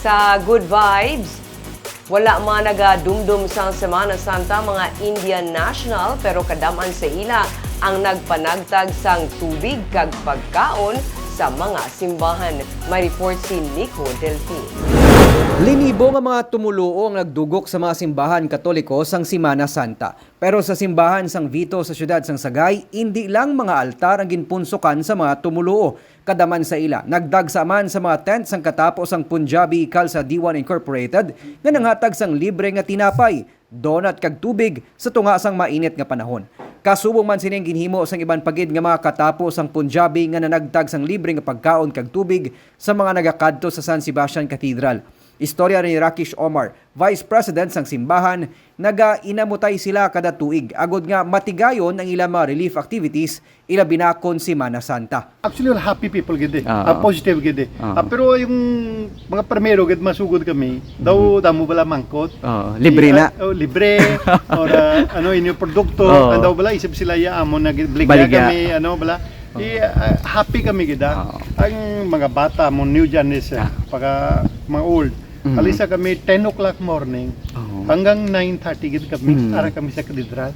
Sa good vibes, wala mga nagadumdum sa Semana Santa mga Indian national pero kadaman sa ila ang nagpanagtag sang tubig kag pagkaon sa mga simbahan. May report si Nico Delfin. Linibo nga mga tumuluo ang nagdugok sa mga simbahan katoliko sang Simana Santa. Pero sa simbahan sang Vito sa siyudad sang Sagay, hindi lang mga altar ang ginpunsukan sa mga tumuluo. Kadaman sa ila, nagdagsaman sa mga tent sang katapos ang Punjabi Khalsa Diwan Incorporated nga nanghatag sang libre nga tinapay, donut kag tubig sa tunga sang mainit nga panahon. Kasubong man sining ginhimo sang iban pagid nga mga katapos ang Punjabi nga nanagtag sang libre nga pagkaon kag tubig sa mga nagakadto sa San Sebastian Cathedral. Istorya ni Rakish Omar, Vice President sang simbahan, naga inamutay sila kada tuig agod nga matigayon ang ilang mga relief activities ila binakon Semana Santa. Actually, all happy people gid eh. Oo. Ah, positive gid eh. Oo. Ah, pero yung mga primero gid masugod kami, daw damo bala mangkot. Oo, libre na. ah, oh, libre or ah, ano inyo produkto, and daw bala isip sila ya amo na bligya kami, ano bala. I, ah, happy kami gid ah. Oo. Ang mga bata mo new generation, pagka mga old. Mhm. Alisa kami 10 o'clock morning Oo. hanggang 9:30 gid kami Mhm. ara kami sa katedral.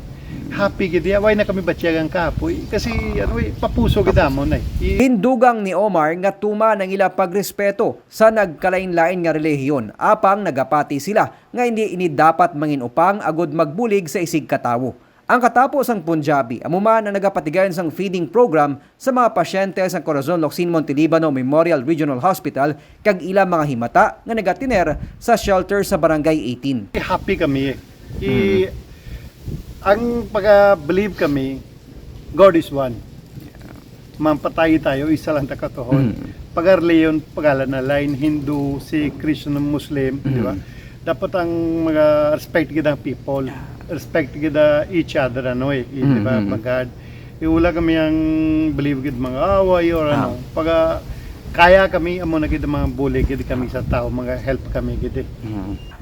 Happy gid ya, why na kami batyagang kapoy kasi ano eh, papuso gid amon eh. I- Hindugang ni Omar nga tuma ng ila pagrespeto sa nagkalain-lain nga relihiyon apang nagapati sila nga hindi ini dapat mangin upang agod magbulig sa isig katawo. Ang katapos ang Punjabi, amuman ang nagapatigayon sang feeding program sa mga pasyente sa Corazon Locsin Montelibano Memorial Regional Hospital kag ilang mga himata nga nagatiner sa shelter sa Barangay 18. happy kami. I, Ang pagka-believe kami, God is one. Mampatay tayo, isa lang takatohon. Mm. Pag-arleon, pag na line, Hindu, Sikh, Christian, Muslim, di ba? Dapat ang mga respect kita people, respect kita each other, ano eh, i- di ba, Mhm. pag God. Iula kami ang believe kita mga away or ano, Ah. pag kaya kami, amo na kita mga bully, kita kami sa tao, mga help kami kita.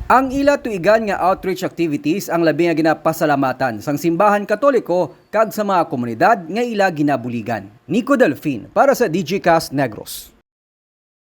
Ang ila tuigan nga outreach activities ang labi nga ginapasalamatan sang simbahan katoliko kag sa mga komunidad nga ila ginabuligan. Nico Delfin para sa DGCast Negros.